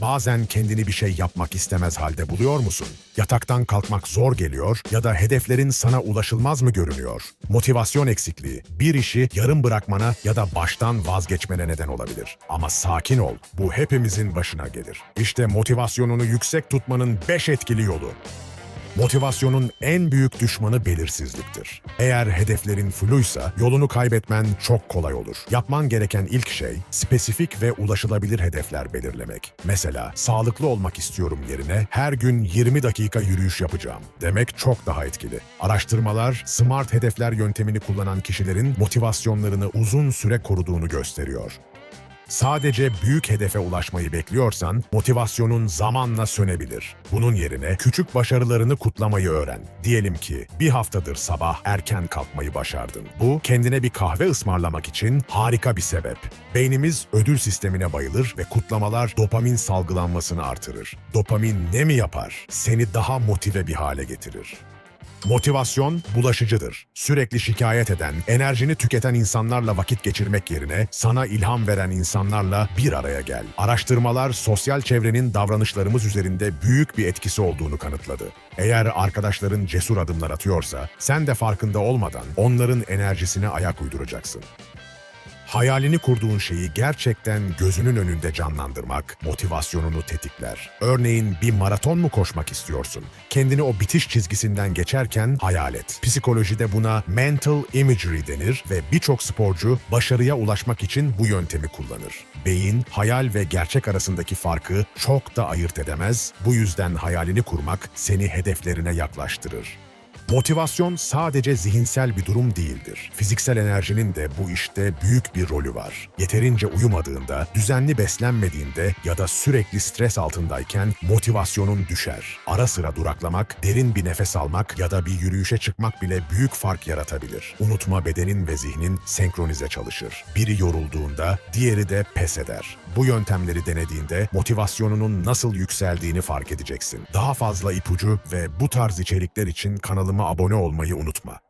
Bazen kendini bir şey yapmak istemez halde buluyor musun? Yataktan kalkmak zor geliyor ya da hedeflerin sana ulaşılmaz mı görünüyor? Motivasyon eksikliği bir işi yarım bırakmana ya da baştan vazgeçmene neden olabilir. Ama sakin ol, bu hepimizin başına gelir. İşte motivasyonunu yüksek tutmanın 5 etkili yolu. Motivasyonun en büyük düşmanı belirsizliktir. Eğer hedeflerin fluysa yolunu kaybetmen çok kolay olur. Yapman gereken ilk şey spesifik ve ulaşılabilir hedefler belirlemek. Mesela sağlıklı olmak istiyorum yerine her gün 20 dakika yürüyüş yapacağım demek çok daha etkili. Araştırmalar SMART hedefler yöntemini kullanan kişilerin motivasyonlarını uzun süre koruduğunu gösteriyor. Sadece büyük hedefe ulaşmayı bekliyorsan motivasyonun zamanla sönebilir. Bunun yerine küçük başarılarını kutlamayı öğren. Diyelim ki bir haftadır sabah erken kalkmayı başardın. Bu kendine bir kahve ısmarlamak için harika bir sebep. Beynimiz ödül sistemine bayılır ve kutlamalar dopamin salgılanmasını artırır. Dopamin ne mi yapar? Seni daha motive bir hale getirir. Motivasyon bulaşıcıdır. Sürekli şikayet eden, enerjini tüketen insanlarla vakit geçirmek yerine sana ilham veren insanlarla bir araya gel. Araştırmalar sosyal çevrenin davranışlarımız üzerinde büyük bir etkisi olduğunu kanıtladı. Eğer arkadaşların cesur adımlar atıyorsa sen de farkında olmadan onların enerjisine ayak uyduracaksın. Hayalini kurduğun şeyi gerçekten gözünün önünde canlandırmak motivasyonunu tetikler. Örneğin bir maraton mu koşmak istiyorsun? Kendini o bitiş çizgisinden geçerken hayal et. Psikolojide buna mental imagery denir ve birçok sporcu başarıya ulaşmak için bu yöntemi kullanır. Beyin, hayal ve gerçek arasındaki farkı çok da ayırt edemez. Bu yüzden hayalini kurmak seni hedeflerine yaklaştırır. Motivasyon sadece zihinsel bir durum değildir. Fiziksel enerjinin de bu işte büyük bir rolü var. Yeterince uyumadığında, düzenli beslenmediğinde ya da sürekli stres altındayken motivasyonun düşer. Ara sıra duraklamak, derin bir nefes almak ya da bir yürüyüşe çıkmak bile büyük fark yaratabilir. Unutma bedenin ve zihnin senkronize çalışır. Biri yorulduğunda diğeri de pes eder. Bu yöntemleri denediğinde motivasyonunun nasıl yükseldiğini fark edeceksin. Daha fazla ipucu ve bu tarz içerikler için kanalıma abone olmayı unutma.